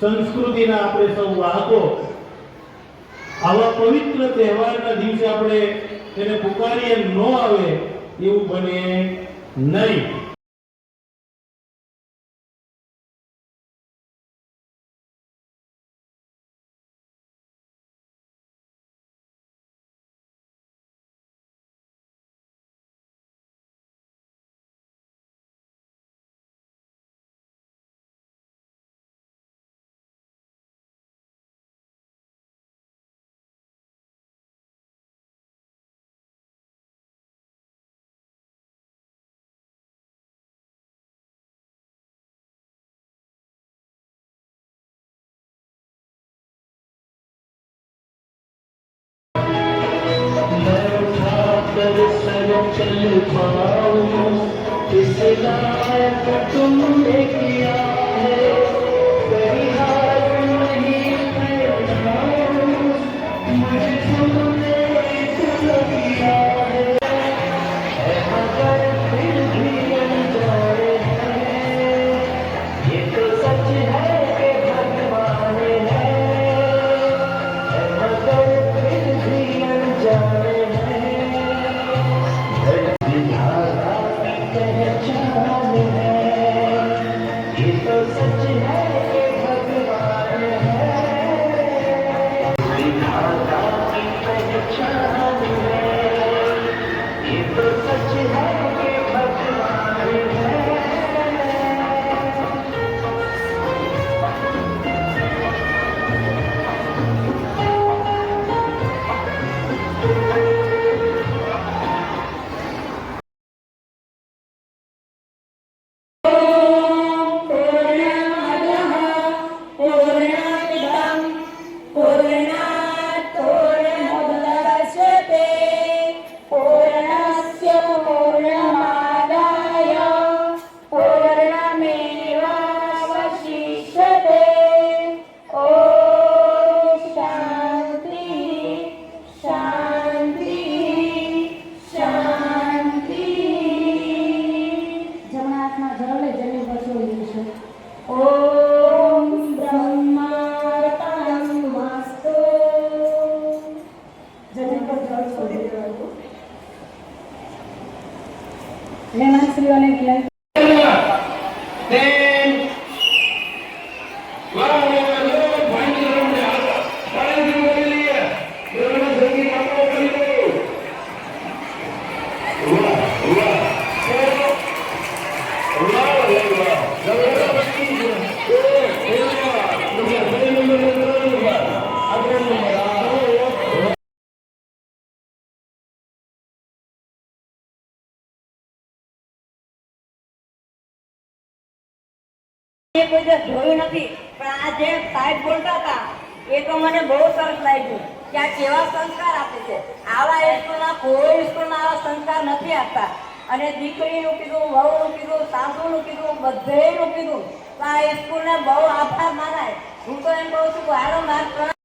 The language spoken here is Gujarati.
સંસ્કૃતિના આપણે સૌ વાહકો, આવા પવિત્ર તહેવારના દિવસે આપણે તેને પુકારીએ ન આવે એવું બને નહીં. चल पाऊं इस लायक तुमने किया है એ કોઈ દિવસ જોયું નથી, પણ આ જે સાહેબ બોલતા હતા, એ તો મને બહુ સરસ લાગ્યું. કે આ કેવા સંસ્કાર આપે છે. આવા સ્કૂલના કોઈ સ્કૂલના આવા સંસ્કાર નથી આપતા. અને દીકરીનું કીધું, વહુનું કીધું, સાસુનું કીધું બધેનું કીધું. તો આ સ્કૂલને બહુ આભાર માનાય. હું તો એમ કહું છું મારા